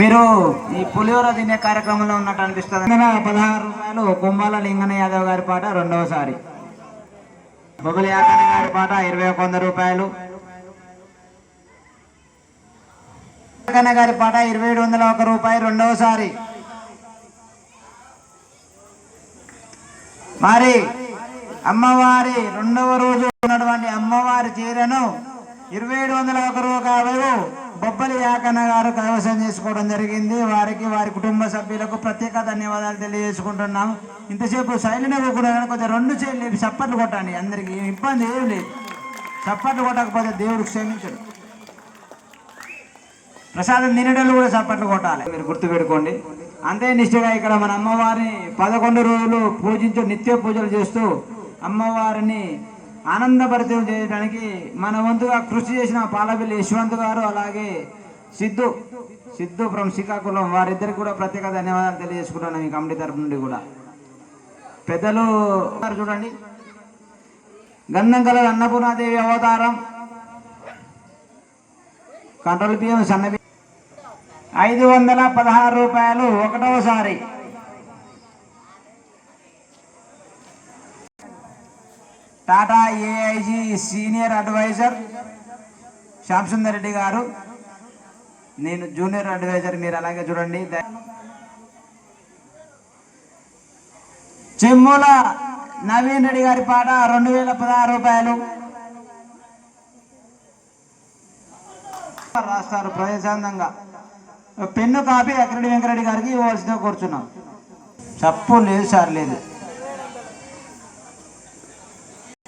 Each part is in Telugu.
మీరు ఈ పులిహోర తినే కార్యక్రమంలో ఉన్నట్టు అనిపిస్తుంది. పదహారు రూపాయలు కుంభాల లింగన యాదవ్ గారి పాట రెండవసారి. బొబ్బలి యాకన్న గారి పాట ఇరవై ఒక వంద రూపాయలు. యాకన్న గారి పాట ఇరవై ఏడు వందల ఒక రూపాయి రెండవసారి. మరి అమ్మవారి రెండవ రోజు ఉన్నటువంటి అమ్మవారి చీరను ఇరవై ఏడు వందల ఒక రూపాయలు బొబ్బలి యాకన్న గారు కైవసం చేసుకోవడం జరిగింది. వారికి వారి కుటుంబ సభ్యులకు ప్రత్యేక ధన్యవాదాలు తెలియజేసుకుంటున్నాం ఇంతసేపు సైలెంట్ కూడా కొంచెం రెండు చేతులు లేపి చప్పట్లు కొట్టండి. అందరికీ ఇబ్బంది ఏం లేదు. చప్పట్లు కొట్టకపోతే దేవుడు క్షమించడు. ప్రసాదం తినేటోళ్ళు కూడా చప్పట్లు కొట్టాలి. మీరు గుర్తుపెట్టుకోండి. అంతే నిష్ఠగా ఇక్కడ మన అమ్మవారిని పదకొండు రోజులు పూజించు నిత్య పూజలు చేస్తూ అమ్మవారిని ఆనందభరితం చేయడానికి మన వంతుగా కృషి చేసిన పాలపల్లి యశ్వంత్ గారు అలాగే సిద్ధు సిద్ధు ఫ్రమ్ శ్రీకాకుళం వారిద్దరికి కూడా ప్రత్యేక ధన్యవాదాలు తెలియజేసుకుంటున్నాను ఈ కమిటీ తరపు నుండి కూడా. పెద్దలు చూడండి. గంధం కల అన్నపూర్ణాదేవి అవతారం. కంట్రోల్ బియ్యం సన్న ఐదు వందల పదహారు రూపాయలు ఒకటవసారి. Tata AIG senior advisor Shyamsundar Reddy గారు. నేను జూనియర్ అడ్వైజర్ మీరు అలాగే చూడండి. చెమ్ముల నవీన్ రెడ్డి గారి పాట రెండు వేల పదహారు రూపాయలు. రాస్తారు ప్రదేశాంతంగా పెన్ను కాపీ అక్రెడి వెంకరెడ్డి గారికి ఇవ్వాల్సిందిగా కూర్చున్నాం. చప్పు లేదు సార్ లేదు.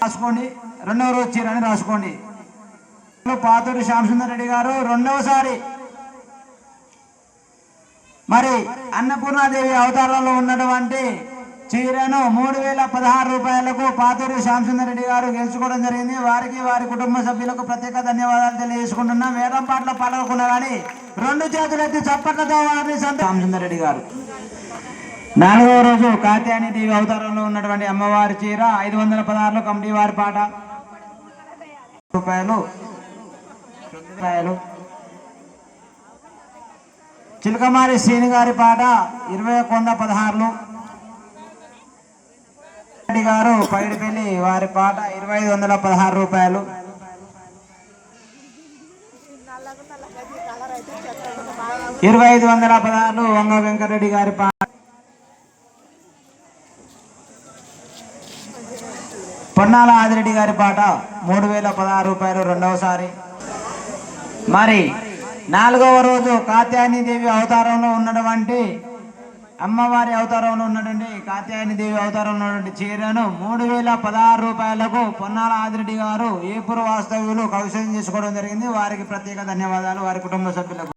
రాసుకోండి. రెండవ రోజు చీరని రాసుకోండి. పాతూరి శ్యామసుందర్ రెడ్డి గారు రెండవసారి. మరి అన్నపూర్ణాదేవి అవతారంలో ఉన్నటువంటి చీరను మూడు వేల పదహారు రూపాయలకు పాతూరి శ్యామసుందర్ రెడ్డి గారు గెలుచుకోవడం జరిగింది. వారికి వారి కుటుంబ సభ్యులకు ప్రత్యేక ధన్యవాదాలు తెలియజేసుకుంటున్నాం. వేదం పాటలు పాల్గొన్నా కానీ రెండు చేతులెత్తి చప్పట్లతో వారిని సంత శ్యామసుందర్ రెడ్డి గారు. నాలుగవ రోజు కాత్యాని దేవి అవతారంలో ఉన్నటువంటి అమ్మవారి చీర ఐదు వందల పదహారులో కమిటీ వారి పాట. రూపాయలు రూపాయలు. చిలకమారి శ్రీని గారి పాట ఇరవై ఒక వంద పదహారులు. గారు పైడిపల్లి వారి పాట ఇరవై ఐదు వందల పదహారు రూపాయలు. ఇరవై ఐదు వందల పదహారు వంగ వెంకటరెడ్డి గారి పాట పొన్నాల ఆదిరెడ్డి గారి పాట మూడు వేల పదహారు రూపాయలు రెండవసారి. మరి నాలుగవ రోజు కాత్యాయని దేవి అవతారంలో ఉన్నటువంటి అమ్మవారి అవతారంలో ఉన్నటువంటి కాత్యాయని దేవి అవతారంలో ఉన్నటువంటి చీరను మూడు వేల పదహారు రూపాయలకు పొన్నాల ఆదిరెడ్డి గారు ఏపురు వాస్తవ్యులు కౌశలం చేసుకోవడం జరిగింది. వారికి ప్రత్యేక ధన్యవాదాలు. వారి కుటుంబ సభ్యులకు